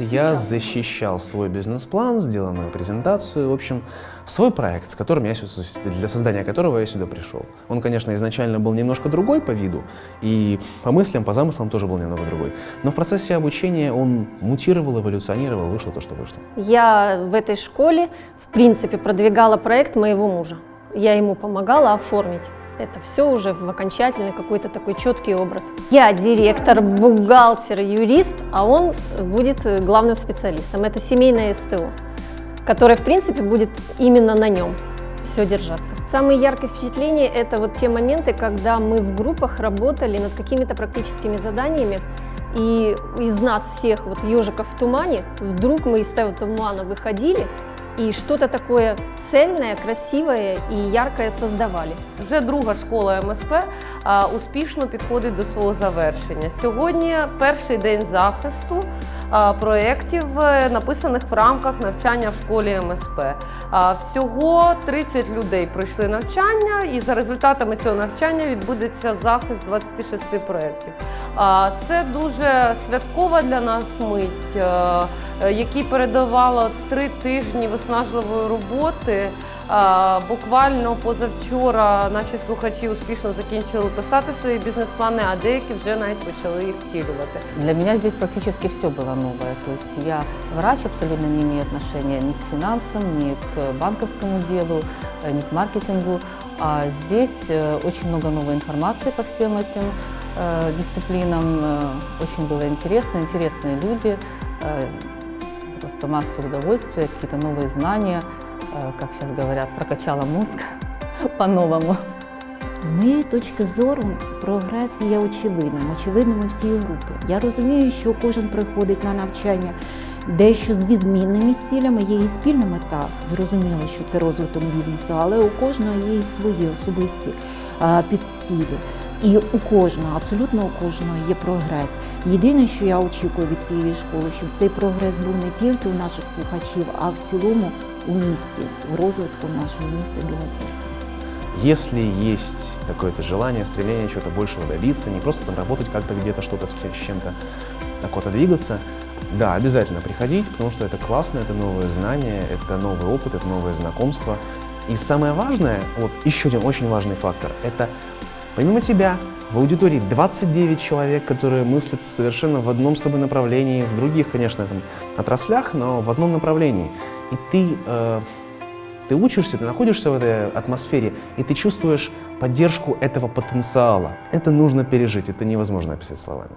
Я защищал свой бизнес-план, сделал мою презентацию, в общем, свой проект, с которым я сю- для создания которого я сюда пришел. Он, конечно, изначально был немножко другой по виду, и по мыслям, по замыслам тоже был немного другой. Но в процессе обучения он мутировал, эволюционировал, вышло то, что вышло. Я в этой школе, в принципе, продвигала проект моего мужа. Я ему помогала оформить. Это все уже в окончательный какой-то такой четкий образ. Я директор, бухгалтер, юрист, а он будет э, главным специалистом. Это семейное СТО, которое, в принципе, будет именно на нем все держаться. Самые яркие впечатления – это вот те моменты, когда мы в группах работали над какими-то практическими заданиями, и из нас всех, вот ежиков в тумане, вдруг мы из этого тумана выходили и что-то такое цельное, красивое и яркое создавали. Вже друга школа МСП а, успішно підходить до свого завершення. Сьогодні перший день захисту а, проєктів, е, написаних в рамках навчання в школі МСП. А, всього 30 людей пройшли навчання, і за результатами цього навчання відбудеться захист 26 проєктів. А, це дуже святкова для нас мить, е, е, якій три тижні виснажливої роботи. А, Буквально позавчора наші слухачі успішно закінчили писати свої бізнес-плани, а деякі вже навіть почали їх втілювати. Для меня здесь практически все было новое. То есть я врач, абсолютно не имею отношения ни к финансам, ни к банковскому делу, э, ни к маркетингу. А здесь э, очень много новой информации по всем этим э, дисциплинам. Э, Очень было интересно, интересные люди, э, Просто масса удовольствия, какие-то новые знания, э, как сейчас говорят, прокачала мозг по-новому. З моєї точки зору, прогрес є очевидним, очевидним у всій групи. Я розумію, що кожен приходить на навчання дещо з відмінними цілями, є і спільна мета. Зрозуміло, що це розвиток бізнесу, але у кожного є і свої особисті підцілі. І у кожного, абсолютно у кожного є прогрес. Єдине, що я очікую від цієї школи, щоб цей прогрес був не тільки у наших слухачів, а в цілому у місті, в розвитку нашого міста Біла Церква. Если есть какое-то желание, стремление чего-то большего добиться, не просто там работать как-то где-то, что-то с чем- с чем-то, так вот, двигаться, да, обязательно приходить, потому что это классно, это новые знания, это новый опыт, это новые знакомства. И самое важное, вот еще один очень важный фактор, это помимо тебя в аудитории 29 человек, которые мыслят совершенно в одном с тобой направлении, в других, конечно, там, отраслях, но в одном направлении. И ты э, ты учишься, ты находишься в этой атмосфере, и ты чувствуешь поддержку этого потенциала. Это нужно пережить, это невозможно описать словами.